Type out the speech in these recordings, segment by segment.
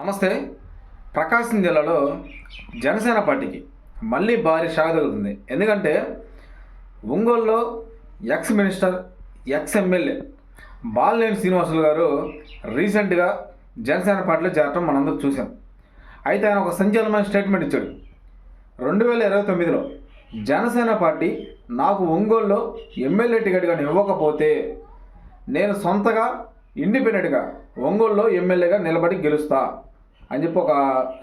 నమస్తే. ప్రకాశం జిల్లాలో జనసేన పార్టీకి మళ్ళీ భారీ షాక్ తగులుతుంది. ఎందుకంటే ఒంగోలులో ex minister ex MLA Balineni Srinivasulu గారు రీసెంట్గా జనసేన పార్టీలో చేరటం మనందరూ చూసాం అయితే ఆయన ఒక సంచలనమైన స్టేట్మెంట్ ఇచ్చాడు. రెండు వేల ఇరవై తొమ్మిదిలో జనసేన పార్టీ నాకు ఒంగోలులో ఎమ్మెల్యే టికెట్ కానీ ఇవ్వకపోతే నేను సొంతగా ఇండిపెండెంట్గా ఒంగోలులో ఎమ్మెల్యేగా నిలబడి గెలుస్తా అని చెప్పి ఒక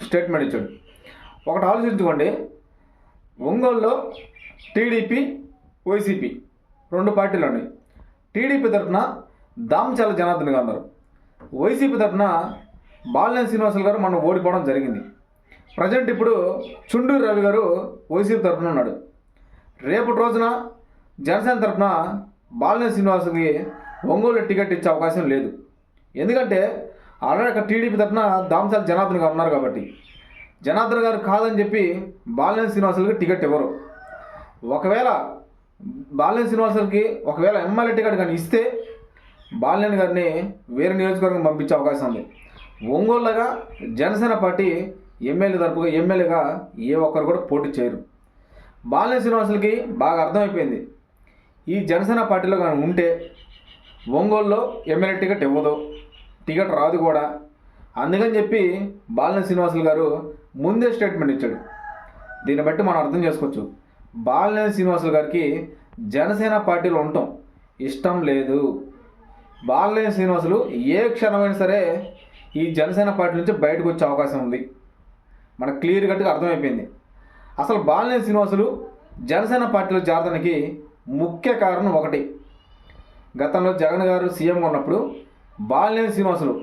స్టేట్మెంట్ ఇచ్చాడు. ఒకటి ఆలోచించుకోండి. ఒంగోలులో టీడీపీ వైసీపీ రెండు పార్టీలు ఉన్నాయి. టీడీపీ తరఫున దామచాల జనార్దన్ గారు అన్నారు వైసీపీ తరఫున బాలినేని శ్రీనివాసులు గారు మనం ఓడిపోవడం జరిగింది. ప్రజెంట్ ఇప్పుడు చుండూరు రవి గారు వైసీపీ తరఫున ఉన్నాడు. రేపటి రోజున జనసేన తరఫున బాలినేని శ్రీనివాసుకి ఒంగోలు టికెట్ ఇచ్చే అవకాశం లేదు. ఎందుకంటే ఆల్రెడీ అక్కడ టీడీపీ తరఫున దామసాల జనార్దన్ గారు ఉన్నారు కాబట్టి. జనార్దన్ గారు కాదని చెప్పి బాలినేని శ్రీనివాసులకి టికెట్ ఇవ్వరు. ఒకవేళ బాలినేని శ్రీనివాసులకి ఒకవేళ ఎమ్మెల్యే టికెట్ కానీ ఇస్తే బాలినేని గారిని వేరే నియోజకవర్గం పంపించే అవకాశం ఉంది. ఒంగోలుగా జనసేన పార్టీ ఎమ్మెల్యే తరపుగా ఎమ్మెల్యేగా ఏ ఒక్కరు కూడా పోటీ చేయరు. బాలినేని శ్రీనివాసులకి బాగా అర్థమైపోయింది. ఈ జనసేన పార్టీలో కానీ ఉంటే ఒంగోలులో ఎమ్మెల్యే టికెట్ ఇవ్వదు. టికెట్ రాదు కూడా. అందుకని చెప్పి బాలినేని శ్రీనివాసులు గారు ముందే స్టేట్మెంట్ ఇచ్చాడు. దీన్ని బట్టి మనం అర్థం చేసుకోవచ్చు. బాలినేని శ్రీనివాసులు గారికి జనసేన పార్టీలో ఉండటం ఇష్టం లేదు. బాలినేని శ్రీనివాసులు ఏ క్షణమైనా సరే ఈ జనసేన పార్టీ నుంచి బయటకు వచ్చే అవకాశం ఉంది. మనకు క్లియర్ కట్గా అర్థమైపోయింది. అసలు బాలినేని శ్రీనివాసులు జనసేన పార్టీలో చేరడానికి ముఖ్య కారణం ఒకటి. గతంలో జగన్ గారు సీఎంగా ఉన్నప్పుడు బాలినేని శ్రీనివాసులు.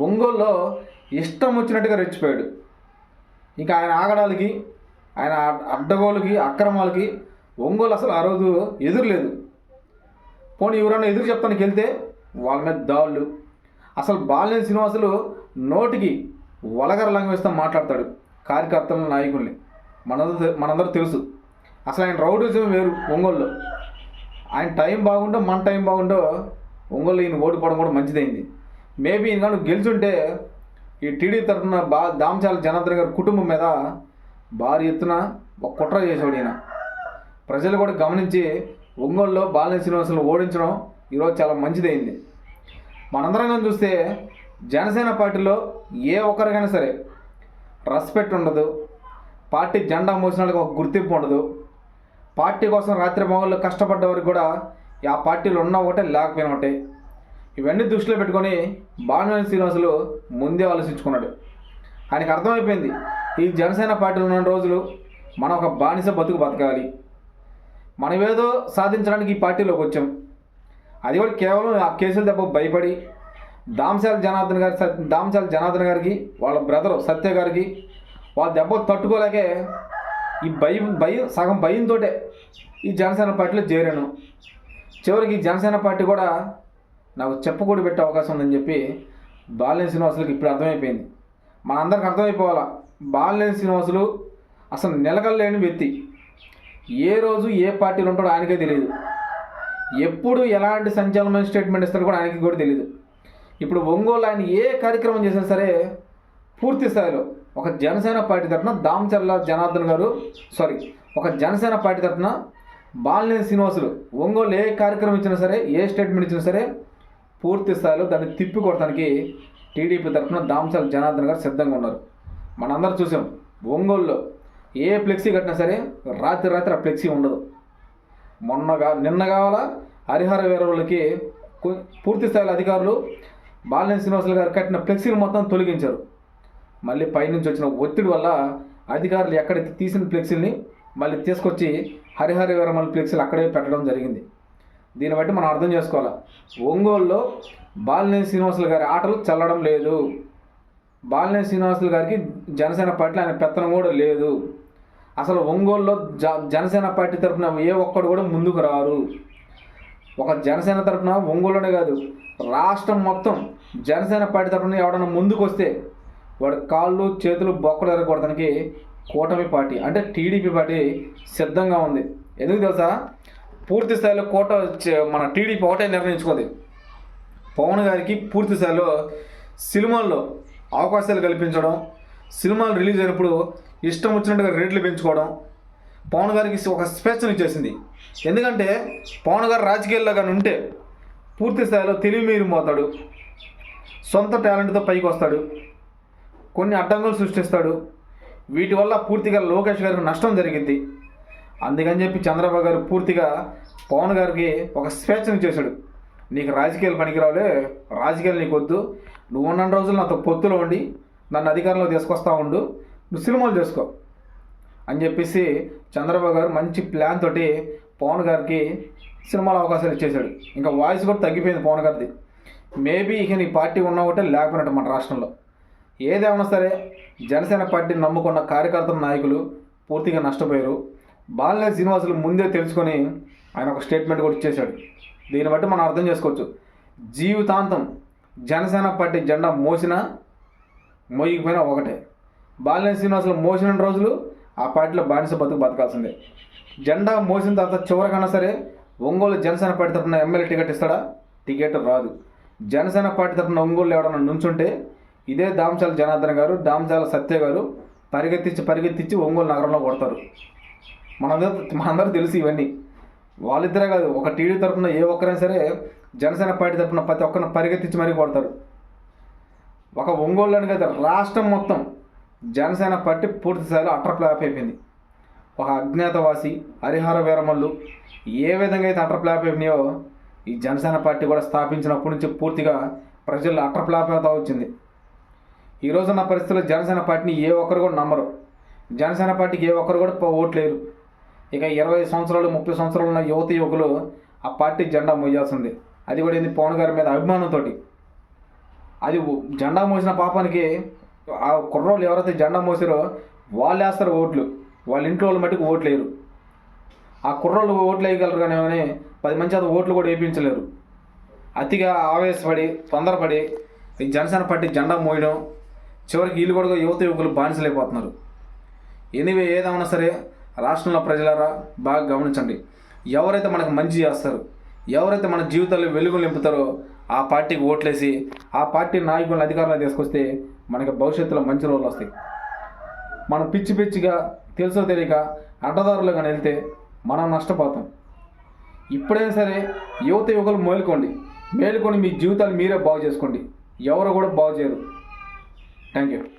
ఒంగోలులో ఇష్టం వచ్చినట్టుగా రెచ్చిపోయాడు. ఇంకా ఆయన ఆగడాలకి ఆయన అడ్- అడ్డగోలుకి అక్రమాలకి ఒంగోలు అసలు ఆ రోజు ఎదురులేదు. పోనీ ఎవరైనా ఎదురు చెప్తానికి వెళ్తే వాళ్ళ మీద దాళ్ళు. అసలు బాలినేని శ్రీనివాసులు నోటికి వలగర లంగమిస్తా మాట్లాడతాడు కార్యకర్తల నాయకుల్ని. మనందరూ మనందరూ తెలుసు. అసలు ఆయన రౌడీజం వేరు ఒంగోలులో. ఆయన టైం బాగుండో మన టైం బాగుండో ఒంగోలు ఈయన ఓడిపోవడం కూడా మంచిదైంది. మేబీ ఈయన కానీ గెలిచుంటే ఈ టీడీ తరఫున బా దామచాల జనార్దన్ గారి కుటుంబం మీద భారీ ఎత్తున ఒక కుట్ర చేసేవాడు ఈయన. ప్రజలు కూడా గమనించి ఒంగోలులో బాలని శ్రీనివాసులను ఓడించడం ఈరోజు చాలా మంచిదైంది. మనందరం కానీ చూస్తే జనసేన పార్టీలో ఏ ఒక్కరికైనా సరే రెస్పెక్ట్ ఉండదు. పార్టీ జెండా మోసిన వాళ్ళకి ఒక గుర్తింపు ఉండదు. పార్టీ కోసం రాత్రి మగళ్ళు కష్టపడ్డ వారికి కూడా ఆ పార్టీలు ఉన్న ఒకటే లేకపోయిన ఒకటే ఇవన్నీ దృష్టిలో పెట్టుకొని బాలినేని శ్రీనివాసులు ముందే ఆలోచించుకున్నాడు. ఆయనకు అర్థమైపోయింది ఈ జనసేన పార్టీలో ఉన్న రోజులు మనం ఒక బానిస బతుకు బతకాలి. మనమేదో సాధించడానికి ఈ పార్టీలోకి వచ్చాం. అది కూడా కేవలం ఆ కేసుల దెబ్బ భయపడి దాంశాల జనార్దన్ గారి దాంశాల జనార్దన్ గారికి వాళ్ళ బ్రదర్ సత్య గారికి వాళ్ళ దెబ్బ తట్టుకోలేకే ఈ భయం భయం సగం భయంతో ఈ జనసేన పార్టీలో చేరాను. చివరికి జనసేన పార్టీ కూడా నాకు చెప్పకూడి పెట్టే అవకాశం ఉందని చెప్పి బాలినేని శ్రీనివాసులకు ఇప్పుడు అర్థమైపోయింది. మన అందరికి అర్థమైపోవాలా? బాలినేని శ్రీనివాసులు అసలు నిలకలేని వ్యక్తి. ఏ రోజు ఏ పార్టీలు ఉంటాడో ఆయనకే తెలియదు ఎప్పుడు ఎలాంటి సంచలనమైన స్టేట్మెంట్ ఇస్తారో కూడా ఆయనకి కూడా తెలియదు ఇప్పుడు ఒంగోలు ఆయన ఏ కార్యక్రమం చేసినా సరే పూర్తి స్థాయిలో ఒక జనసేన పార్టీ తరఫున దామచర్ల జనార్దన్ గారు సారీ ఒక జనసేన పార్టీ తరఫున బాలినేని శ్రీనివాసులు ఒంగోలు ఏ కార్యక్రమం ఇచ్చినా సరే ఏ స్టేట్మెంట్ ఇచ్చినా సరే పూర్తి స్థాయిలో దాన్ని తిప్పి కొడటానికి టీడీపీ తరఫున దాంసాల జనార్దన్ గారు సిద్ధంగా ఉన్నారు. మనందరం చూసాం ఒంగోలులో ఏ ఫ్లెక్సీ కట్టినా సరే రాత్రి రాత్రి ఆ ఫ్లెక్సీ ఉండదు. మొన్నగా నిన్న కావాలా హరిహర వీరవులకి పూర్తి స్థాయిలో అధికారులు బాలినేని శ్రీనివాసులు గారు కట్టిన ఫ్లెక్సీలు మొత్తం తొలగించారు. మళ్ళీ పైనుంచి వచ్చిన ఒత్తిడి వల్ల అధికారులు ఎక్కడైతే తీసిన ఫ్లెక్సీని మళ్ళీ తీసుకొచ్చి హరిహర వీరమల ఫ్లెక్సీలు అక్కడే పెట్టడం జరిగింది. దీన్ని బట్టి మనం అర్థం చేసుకోవాలి? ఒంగోలులో బాలినేని శ్రీనివాసులు గారి ఆటలు చల్లడం లేదు. బాలినేని శ్రీనివాసులు గారికి జనసేన పార్టీలో ఆయన పెత్తనం కూడా లేదు. అసలు ఒంగోలులో జ జనసేన పార్టీ తరఫున ఏ ఒక్కడు కూడా ముందుకు రారు. ఒక జనసేన తరఫున ఒంగోలునే కాదు రాష్ట్రం మొత్తం జనసేన పార్టీ తరఫున ఎవడన్నా ముందుకు వస్తే వాడి కాళ్ళు చేతులు బొక్కలు ఎరగొడతానికి కూటమి పార్టీ అంటే టీడీపీ పార్టీ సిద్ధంగా ఉంది. ఎందుకు తెలుసా? పూర్తి స్థాయిలో కోట మన టీడీపీ ఒకటే నిర్ణయించుకుంది. పవన్ గారికి పూర్తి స్థాయిలో సినిమాల్లో అవకాశాలు కల్పించడం సినిమాలు రిలీజ్ అయినప్పుడు ఇష్టం వచ్చినట్టుగా రేట్లు పెంచుకోవడం పవన్ గారికి ఒక స్వేచ్ఛను ఇచ్చేసింది. ఎందుకంటే పవన్ గారు రాజకీయాల్లో కానీ ఉంటే పూర్తి స్థాయిలో తెలివి మీరిపోతాడు సొంత టాలెంట్తో పైకి వస్తాడు కొన్ని అడ్డంకులు సృష్టిస్తాడు. వీటి వల్ల పూర్తిగా లోకేష్ గారికి నష్టం జరిగింది. అందుకని చెప్పి చంద్రబాబు గారు పూర్తిగా పవన్ గారికి ఒక స్వేచ్ఛను చేశాడు. నీకు రాజకీయాలు పనికిరావులే రాజకీయాలు నీకు వద్దు. నువ్వు ఉన్న రోజులు నాతో పొత్తులో ఉండి నన్ను అధికారంలో తీసుకొస్తా ఉండు. నువ్వు సినిమాలు చేసుకో. అని చెప్పేసి చంద్రబాబు గారు మంచి ప్లాన్ తోటి పవన్ గారికి సినిమాల అవకాశాలు ఇచ్చేశాడు. ఇంకా వాయిస్ కూడా తగ్గిపోయింది పవన్ గారిది. మేబీ ఇక నీ పార్టీ ఉన్నా ఒకటే లేకపోయినట్టు మన రాష్ట్రంలో. ఏదేమైనా సరే జనసేన పార్టీని నమ్ముకున్న కార్యకర్తల నాయకులు పూర్తిగా నష్టపోయారు. బాలినేని శ్రీనివాసులు ముందే తెలుసుకొని ఆయన ఒక స్టేట్మెంట్ కూడా ఇచ్చేశాడు. దీన్ని బట్టి మనం అర్థం చేసుకోవచ్చు. జీవితాంతం జనసేన పార్టీ జెండా మోసినా మోయకపోయినా ఒకటే. బాలినేని శ్రీనివాసులు మోసిన రోజులు ఆ పార్టీలో బానిస బతుకు బతకాల్సిందే. జెండా మోసిన తర్వాత చివరికన్నా సరే ఒంగోలు జనసేన పార్టీ తరఫున ఎమ్మెల్యే టికెట్ ఇస్తాడా? టికెట్ రాదు. జనసేన పార్టీ తరఫున ఒంగోలు ఎవడన్నా నుంచుంటే ఇదే దాంశాల జనార్దన్ గారు దాంశాల సత్య గారు పరిగెత్తించి పరిగెత్తించి ఒంగోలు నగరంలో కొడతారు. మనందరూ మనందరూ తెలుసు ఇవన్నీ. వాళ్ళిద్దరే కాదు ఒక టీడీ తరఫున ఏ ఒక్కరైనా సరే జనసేన పార్టీ తరఫున ప్రతి ఒక్కరిని పరిగెత్తించి మరీ కొడతారు. ఒక ఒంగోలులోని కదా రాష్ట్రం మొత్తం జనసేన పార్టీ పూర్తిస్థాయిలో అటర్ ఫ్లాప్ అయిపోయింది. ఒక అజ్ఞాతవాసి హరిహర వీరమల్లు ఏ విధంగా అయితే అటర్ ఫ్లాప్ అయిపోయినాయో ఈ జనసేన పార్టీ కూడా స్థాపించినప్పటి నుంచి పూర్తిగా ప్రజల్లో అటర్ ఫ్లాప్ అవుతా వచ్చింది. ఈ రోజున్న పరిస్థితుల్లో జనసేన పార్టీని ఏ ఒక్కరు కూడా నమ్మరు. జనసేన పార్టీకి ఏ ఒక్కరు కూడా ఓట్లేరు ఇక ఇరవై సంవత్సరాలు ముప్పై సంవత్సరాలు ఉన్న యువత యువకులు ఆ పార్టీ జెండా మోయాల్సిందే. అది కూడా ఏంది? పవన్ గారి మీద అభిమానంతో అది జెండా మోసిన పాపానికి ఆ కుర్రోళ్ళు ఎవరైతే జెండా మోసారో వాళ్ళు వేస్తారు ఓట్లు. వాళ్ళ ఇంట్లో వాళ్ళు మట్టుకు ఓట్లు ఆ కుర్రోళ్ళు ఓట్లు వేయగలరు కానీ కానీ పది మంది అది ఓట్లు కూడా వేయించలేరు అతిగా ఆవేశపడి తొందరపడి ఈ జనసేన పార్టీ జెండా మోయడం చివరికి వీళ్ళు కూడా యువత యువకులు బానిసలైపోతున్నారు. ఎనివే ఏదేమన్నా సరే రాష్ట్రంలో ప్రజలారా బాగా గమనించండి. ఎవరైతే మనకు మంచి చేస్తారు ఎవరైతే మన జీవితాల్లో వెలుగులు నింపుతారో ఆ పార్టీకి ఓట్లేసి ఆ పార్టీ నాయకులను అధికారంలో తీసుకొస్తే మనకి భవిష్యత్తులో మంచి రోజులు వస్తాయి. మనం పిచ్చి పిచ్చిగా తెలుసో తెలియక అడ్డదారులుగా వెళ్తే మనం నష్టపోతాం. ఇప్పుడైనా సరే యువత యువకులు మేలుకోండి. మేలుకొని మీ జీవితాలు మీరే బాగు చేసుకోండి. ఎవరు కూడా బాగు చేయరు. Thank you.